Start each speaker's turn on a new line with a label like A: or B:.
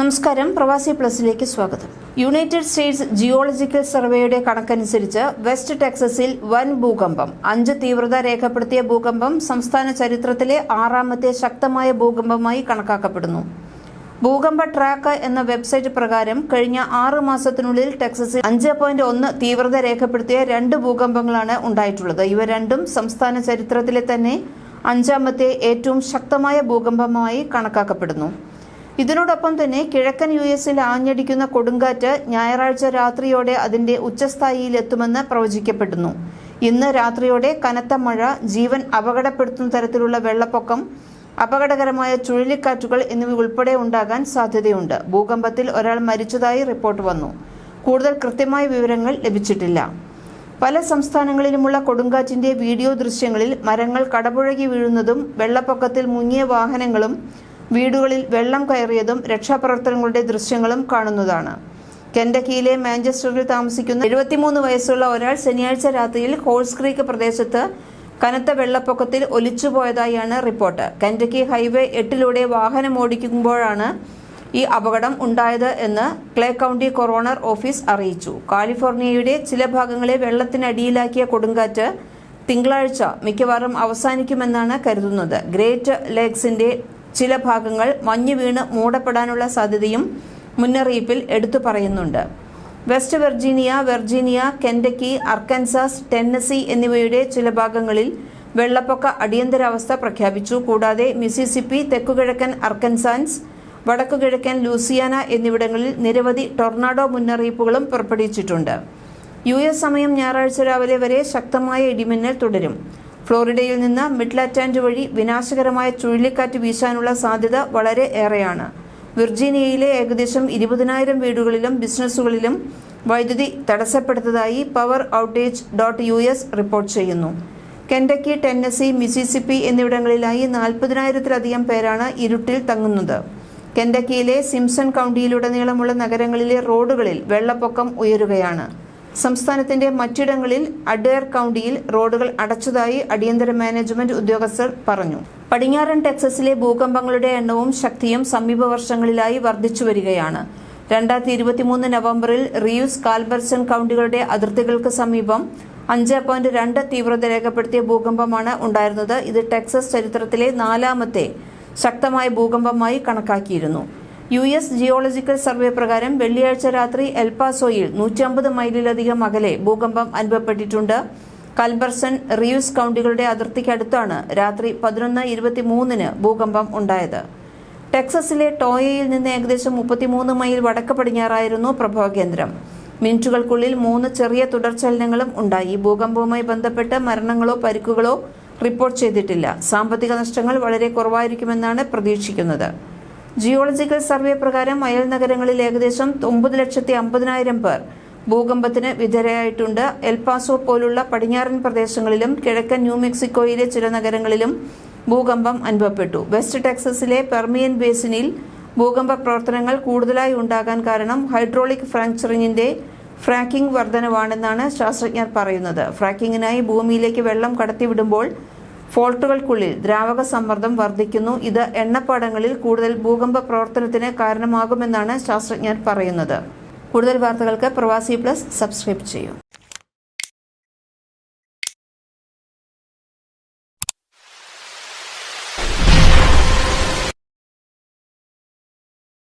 A: നമസ്കാരം. പ്രവാസി പ്ലസിലേക്ക് സ്വാഗതം. യുണൈറ്റഡ് സ്റ്റേറ്റ്സ് ജിയോളജിക്കൽ സർവേയുടെ കണക്കനുസരിച്ച് വെസ്റ്റ് ടെക്സസിൽ വൻ ഭൂകമ്പം അഞ്ച് തീവ്രത രേഖപ്പെടുത്തിയ ഭൂകമ്പം സംസ്ഥാന ചരിത്രത്തിലെ ആറാമത്തെ ശക്തമായ ഭൂകമ്പമായി കണക്കാക്കപ്പെടുന്നു. ഭൂകമ്പ ട്രാക്ക് എന്ന വെബ്സൈറ്റ് പ്രകാരം കഴിഞ്ഞ ആറ് മാസത്തിനുള്ളിൽ ടെക്സസിൽ അഞ്ച് പോയിന്റ് ഒന്ന് തീവ്രത രേഖപ്പെടുത്തിയ രണ്ട് ഭൂകമ്പങ്ങളാണ് ഉണ്ടായിട്ടുള്ളത്. ഇവ രണ്ടും സംസ്ഥാന ചരിത്രത്തിലെ തന്നെ അഞ്ചാമത്തെ ഏറ്റവും ശക്തമായ ഭൂകമ്പമായി കണക്കാക്കപ്പെടുന്നു. ഇതിനോടൊപ്പം തന്നെ കിഴക്കൻ യു എസിൽ ആഞ്ഞടിക്കുന്ന കൊടുങ്കാറ്റ് ഞായറാഴ്ച രാത്രിയോടെ അതിന്റെ ഉച്ചസ്ഥായിയിലെത്തുമെന്ന് പ്രവചിക്കപ്പെടുന്നു. ഇന്ന് രാത്രിയോടെ കനത്ത മഴ ജീവൻ അപകടപ്പെടുത്തുന്ന തരത്തിലുള്ള വെള്ളപ്പൊക്കം അപകടകരമായ ചുഴലിക്കാറ്റുകൾ എന്നിവ ഉൾപ്പെടെ ഉണ്ടാകാൻ സാധ്യതയുണ്ട്. ഭൂകമ്പത്തിൽ ഒരാൾ മരിച്ചതായി റിപ്പോർട്ട് വന്നു. കൂടുതൽ കൃത്യമായ വിവരങ്ങൾ ലഭിച്ചിട്ടില്ല. പല സംസ്ഥാനങ്ങളിലുമുള്ള കൊടുങ്കാറ്റിന്റെ വീഡിയോ ദൃശ്യങ്ങളിൽ മരങ്ങൾ കടപുഴകി വീഴുന്നതും വെള്ളപ്പൊക്കത്തിൽ മുങ്ങിയ വാഹനങ്ങളും വീടുകളിൽ വെള്ളം കയറിയതും രക്ഷാപ്രവർത്തനങ്ങളുടെ ദൃശ്യങ്ങളും കാണുന്നതാണ്. കെൻഡക്കിയിലെ മാഞ്ചസ്റ്ററിൽ താമസിക്കുന്ന എഴുപത്തിമൂന്ന് വയസ്സുള്ള ഒരാൾ ശനിയാഴ്ച രാത്രിയിൽ ഹോൾസ് ക്രീക്ക് പ്രദേശത്ത് കനത്ത വെള്ളപ്പൊക്കത്തിൽ ഒലിച്ചുപോയതായാണ് റിപ്പോർട്ട്. കെൻഡക്കി ഹൈവേ എട്ടിലൂടെ വാഹനം ഓടിക്കുമ്പോഴാണ് ഈ അപകടം ഉണ്ടായത് എന്ന് ക്ലേ കൗണ്ടി കൊറോണർ ഓഫീസ് അറിയിച്ചു. കാലിഫോർണിയയുടെ ചില ഭാഗങ്ങളെ വെള്ളത്തിനടിയിലാക്കിയ കൊടുങ്കാറ്റ് തിങ്കളാഴ്ച മിക്കവാറും അവസാനിക്കുമെന്നാണ് കരുതുന്നത്. ഗ്രേറ്റ് ലേക്സിന്റെ ചില ഭാഗങ്ങൾ മഞ്ഞു വീണ് മൂടപ്പെടാനുള്ള സാധ്യതയും മുന്നറിയിപ്പിൽ എടുത്തു പറയുന്നുണ്ട്. West Virginia Virginia Kentucky Arkansas Tennessee എന്നിവയുടെ ചില ഭാഗങ്ങളിൽ വെള്ളപ്പൊക്ക അടിയന്തരാവസ്ഥ പ്രഖ്യാപിച്ചു. കൂടാതെ മിസിസിപ്പി തെക്കുകിഴക്കൻ അർക്കൻസാൻസ് വടക്കുകിഴക്കൻ ലൂസിയാന എന്നിവിടങ്ങളിൽ നിരവധി ടൊർണാഡോ മുന്നറിയിപ്പുകളും പുറപ്പെടുവിച്ചിട്ടുണ്ട്. യു എസ് സമയം ഞായറാഴ്ച രാവിലെ വരെ ശക്തമായ ഇടിമിന്നൽ തുടരും. ഫ്ലോറിഡയിൽ നിന്ന് മിഡ്ലാറ്റാൻഡ് വഴി വിനാശകരമായ ചുഴലിക്കാറ്റ് വീശാനുള്ള സാധ്യത വളരെ ഏറെയാണ്. വിർജീനിയയിലെ ഏകദേശം ഇരുപതിനായിരം വീടുകളിലും ബിസിനസ്സുകളിലും വൈദ്യുതി തടസ്സപ്പെടുത്തതായി power outage dot U S report ചെയ്യുന്നു. കെൻഡക്കി ടെന്നസി മിസിസിപ്പി എന്നിവിടങ്ങളിലായി നാൽപ്പതിനായിരത്തിലധികം പേരാണ് ഇരുട്ടിൽ തങ്ങുന്നത്. കെൻഡക്കിയിലെ സിംസൺ കൗണ്ടിയിലുടനീളമുള്ള നഗരങ്ങളിലെ റോഡുകളിൽ വെള്ളപ്പൊക്കം ഉയരുകയാണ്. സംസ്ഥാനത്തിന്റെ മറ്റിടങ്ങളിൽ അഡേർ കൗണ്ടിയിൽ റോഡുകൾ അടച്ചതായി അടിയന്തര മാനേജ്മെന്റ് ഉദ്യോഗസ്ഥർ പറഞ്ഞു. പടിഞ്ഞാറൻ ടെക്സസിലെ ഭൂകമ്പങ്ങളുടെ എണ്ണവും ശക്തിയും സമീപ വർഷങ്ങളിലായി വർദ്ധിച്ചു വരികയാണ്. രണ്ടായിരത്തി ഇരുപത്തിമൂന്ന് നവംബറിൽ റിയൂസ് കാൽബർസൺ കൗണ്ടികളുടെ അതിർത്തികൾക്ക് സമീപം അഞ്ച് പോയിന്റ് രണ്ട് തീവ്രത രേഖപ്പെടുത്തിയ ഭൂകമ്പമാണ് ഉണ്ടായിരുന്നത്. ഇത് ടെക്സസ് ചരിത്രത്തിലെ നാലാമത്തെ ശക്തമായ ഭൂകമ്പമായി കണക്കാക്കിയിരുന്നു. യു എസ് ജിയോളജിക്കൽ സർവേ പ്രകാരം വെള്ളിയാഴ്ച രാത്രി എൽപാസോയിൽ നൂറ്റമ്പത് മൈലിലധികം അകലെ ഭൂകമ്പം അനുഭവപ്പെട്ടിട്ടുണ്ട്. കൽബർസൺ റിയൂസ് കൗണ്ടികളുടെ അതിർത്തിക്കടുത്താണ് രാത്രി പതിനൊന്ന് ഇരുപത്തിമൂന്നിന് ഭൂകമ്പം ഉണ്ടായത്. ടെക്സസിലെ ടോയയിൽ നിന്ന് ഏകദേശം മുപ്പത്തിമൂന്ന് മൈൽ വടക്ക് പടിഞ്ഞാറായിരുന്നു പ്രഭവകേന്ദ്രം മിനിറ്റുകൾക്കുള്ളിൽ മൂന്ന് ചെറിയ തുടർചലനങ്ങളും ഉണ്ടായി. ഭൂകമ്പവുമായി ബന്ധപ്പെട്ട് മരണങ്ങളോ പരിക്കുകളോ റിപ്പോർട്ട് ചെയ്തിട്ടില്ല. സാമ്പത്തിക നഷ്ടങ്ങൾ വളരെ കുറവായിരിക്കുമെന്നാണ് പ്രതീക്ഷിക്കുന്നത്. ജിയോളജിക്കൽ സർവേ പ്രകാരം അയൽ നഗരങ്ങളിൽ ഏകദേശം ഒമ്പത് ലക്ഷത്തി അമ്പതിനായിരം പേർ ഭൂകമ്പത്തിന് വിധേയരായിട്ടുണ്ട്. എൽപാസോ പോലുള്ള പടിഞ്ഞാറൻ പ്രദേശങ്ങളിലും കിഴക്കൻ ന്യൂ മെക്സിക്കോയിലെ ചില നഗരങ്ങളിലും ഭൂകമ്പം അനുഭവപ്പെട്ടു. വെസ്റ്റ് ടെക്സസിലെ പെർമിയൻ ബേസിനിൽ ഭൂകമ്പ പ്രവർത്തനങ്ങൾ കൂടുതലായി ഉണ്ടാകാൻ കാരണം ഹൈഡ്രോളിക് ഫ്രാക്ചറിങ്ങിന്റെ ഫ്രാക്കിംഗ് വർധനവാണെന്നാണ് ശാസ്ത്രജ്ഞർ പറയുന്നത്. ഫ്രാക്കിങ്ങിനായി ഭൂമിയിലേക്ക് വെള്ളം കടത്തിവിടുമ്പോൾ ഫോൾട്ടുകൾക്കുള്ളിൽ ദ്രാവക സമ്മർദ്ദം വർദ്ധിക്കുന്നു. ഇത് എണ്ണപ്പാടങ്ങളിൽ കൂടുതൽ ഭൂകമ്പ പ്രവർത്തനത്തിന് കാരണമാകുമെന്നാണ് ശാസ്ത്രജ്ഞർ പറയുന്നത്. കൂടുതൽ വാർത്തകൾക്ക് പ്രവാസി പ്ലസ് സബ്സ്ക്രൈബ് ചെയ്യൂ.